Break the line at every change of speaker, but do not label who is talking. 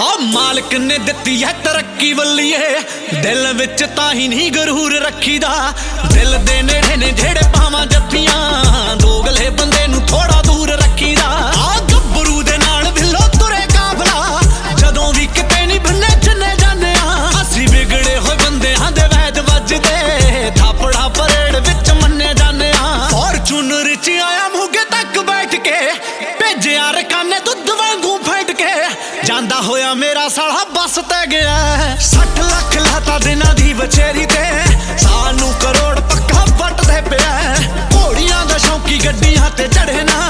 ਆ ਮਾਲਕ ਨੇ ਦਿੱਤੀ ਹੈ ਤਰੱਕੀ ਵੱਲੀਏ। ਦਿਲ ਵਿੱਚ ਤਾਂ ਹੀ ਨਹੀਂ ਗਰੂਰ ਰੱਖੀਦਾ। ਦਿਲ ਦੇ ਨੇੜੇ ਨੇ ਜਿਹੜੇ ਪਾਵਾਂ ਜੱਫੀਆਂ ਦੋਗਲੇ ਬੰਦੇ ਨੂੰ ਥੋੜਾ ਦੂਰ ਰੱਖੀਦਾ। ਆ ਗੱਭਰੂ ਦੇ ਨਾਲ ਵਿਲੋ ਤੁਰੇ ਕਾਫਲਾ। ਜਦੋਂ ਵੀ ਕਿਤੇ ਨਹੀਂ ਬੰਨੇ ਚੰਨੇ ਜਾਂਦੇ ਆ। ਅਸੀਂ ਵਿਗੜੇ ਹੋਏ ਬੰਦਿਆਂ ਦੇ ਵੈਦ ਵੱਜਦੇ। ਥਾਪੜਾ ਪਰੇਡ ਵਿੱਚ ਮੰਨੇ ਜਾਂਦੇ ਆ। ਫੋਰਚੂਨਰ ਚ ਆਇਆ ਜਾਂਦਾ ਹੋਇਆ ਮੇਰਾ ਸਾਲਾ ਬੱਸ ਤੇ ਗਿਆ। 60 ਲੱਖ ਲਾਤਾ ਦਿਨਾਂ ਦੀ ਬਚੇਰੀ ਤੇ। ਸਾਨੂੰ ਕਰੋੜ ਪੱਕਾ ਵੱਟਦੇ ਪਿਆ। ਘੋੜੀਆਂ ਦਾ ਸ਼ੌਂਕੀ ਗੱਡੀਆਂ ਤੇ ਚੜੇ ਨਾ